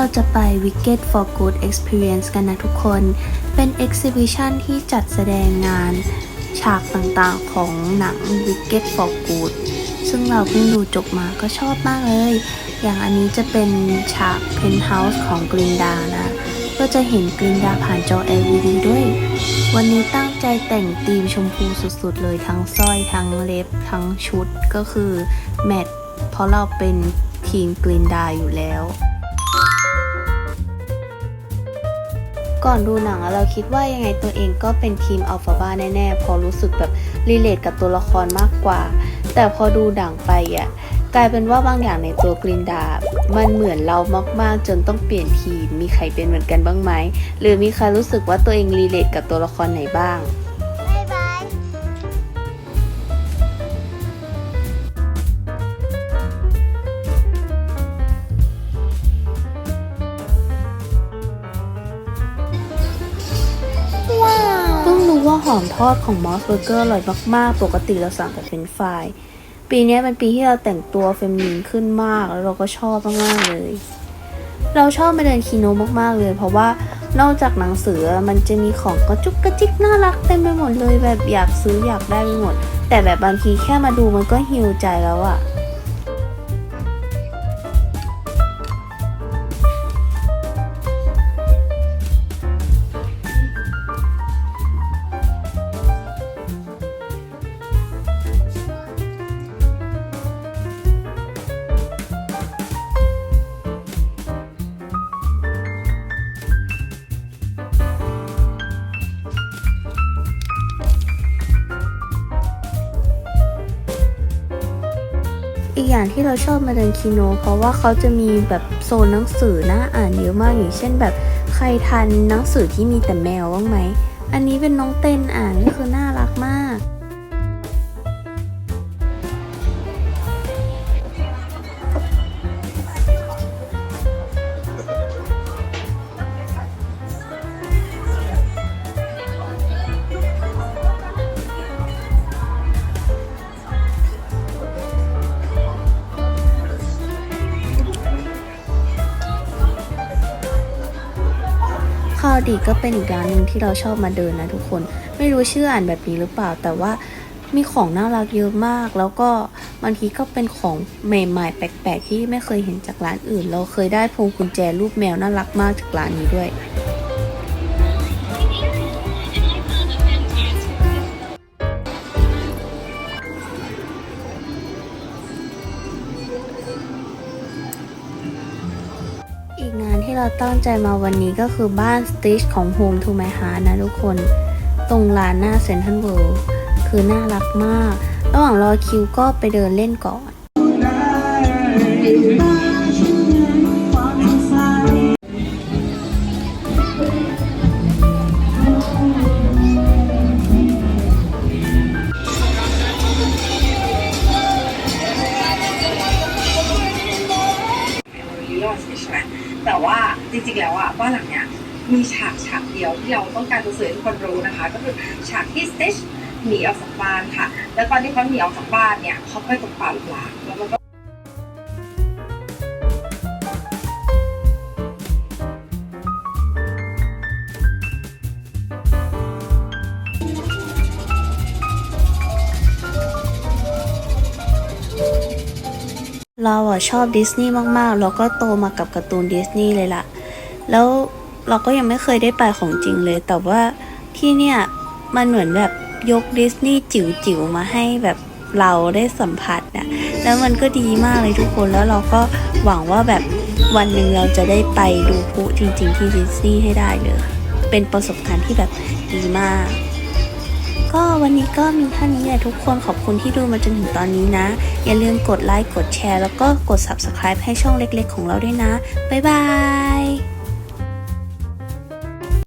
เราจะไป Wicked for Good Experience กันนะทุกคน เป็น exhibition ที่จัดแสดงงาน ฉากต่างๆของหนัง Wicked for Good ซึ่งเราเพิ่งดูจบมาก็ชอบมากเลย อย่างอันนี้จะเป็นฉาก Penthouse ของกรินดานะ ก็จะเห็นกรินดาผ่านจอ LED ด้วย วันนี้ตั้งใจแต่งธีมชมพูสุดๆเลยทั้งสร้อยทั้งเล็บทั้งชุดก็คือแมทเพราะเราเป็นทีมกรินดาอยู่แล้ว ก่อนดูหนังเราคิดว่ายังไงตัวเองก็เป็นทีมอัลฟาบ้าแน่ๆ พอรู้สึกแบบรีเลทกับตัวละครมากกว่า แต่พอดูดังไปอะกลายเป็นว่าบางอย่างในตัวกรินดา มันเหมือนเรามากๆ จนต้องเปลี่ยนทีม มีใครเป็นเหมือนกันบ้างไหม หรือมีใครรู้สึกว่าตัวเองรีเลทกับตัวละครไหนบ้าง หอมทอดของมอสเบอร์เกอร์อร่อยมากๆ ปกติเราสั่งแต่เป็นฟรายปีนี้เป็นปีที่เราแต่งตัวเฟมินีนขึ้นมาก แล้วเราก็ชอบมากๆเลย เราชอบมาเดินคีโนมากๆเลย เพราะว่านอกจากหนังสือมันจะมีของกระจุกกระจิกน่ารักเต็มไปหมดเลยแบบอยากซื้ออยากได้ไปหมด แต่แบบบางทีแค่มาดูมันก็ฮิวใจแล้วอะ อีกอย่างที่เราชอบมาเดินคีโน เพราะว่าเขาจะมีแบบโซนหนังสือน่าอ่านเยอะมากอย่างเช่นแบบใครทันหนังสือที่มีแต่แมวบ้างไหม อันนี้เป็นน้องเต้นอ่านก็คือน่ารักมาก คาวดีก็เป็นอีกร้านหนึ่งที่เราชอบมาเดินนะทุกคน ไม่รู้ชื่ออ่านแบบนี้หรือเปล่า แต่ว่ามีของน่ารักเยอะมาก แล้วก็บางทีก็เป็นของใหม่ๆ แปลกๆ ที่ไม่เคยเห็นจากร้านอื่น เราเคยได้พวงกุญแจรูปแมวน่ารักมากจากร้านนี้ด้วย ที่เราตั้งใจมาวันนี้ก็คือบ้านสติชของ Home to My Heart นะทุกคน ตรงลานหน้าเซ็นทรัลเวิลด์คือน่ารักมาก ระหว่างรอคิวก็ไปเดินเล่นก่อน ริงๆแล้วอะบ้านหลังเนี้ยมีฉากฉากเดียวที่เราต้องการจะสื่อให้ทุกคนรู้นะคะ ก็คือฉากที่สเตชหนีออกจากบ้านค่ะ แล้วตอนที่เขาหนีออกจากบ้านเนี่ยเขาไปตกปลาหรือเปล่าแล้วมันก็เราอะชอบดิสนีย์มากๆ แล้วก็โตมากับการ์ตูนดิสนีย์เลยล่ะ แล้วเราก็ยังไม่เคยได้ไปของจริงเลย แต่ว่าที่เนี่ยมันเหมือนแบบยกดิสนีย์จิ๋วๆมาให้แบบเราได้สัมผัสนะแล้วมันก็ดีมากเลยทุกคนแล้วเราก็หวังว่าแบบวันหนึ่งเราจะได้ไปดูพลุจริง ๆ ที่ดิสนีย์ให้ได้เลย เป็นประสบการณ์ที่แบบดีมาก ก็วันนี้ก็มีเท่านี้แหละทุกคนขอบคุณที่ดูมาจนถึงตอนนี้นะ อย่าลืมกดไลค์กดแชร์ แล้วก็กด subscribe ให้ช่องเล็กๆ ของเราด้วยนะ บ๊ายบาย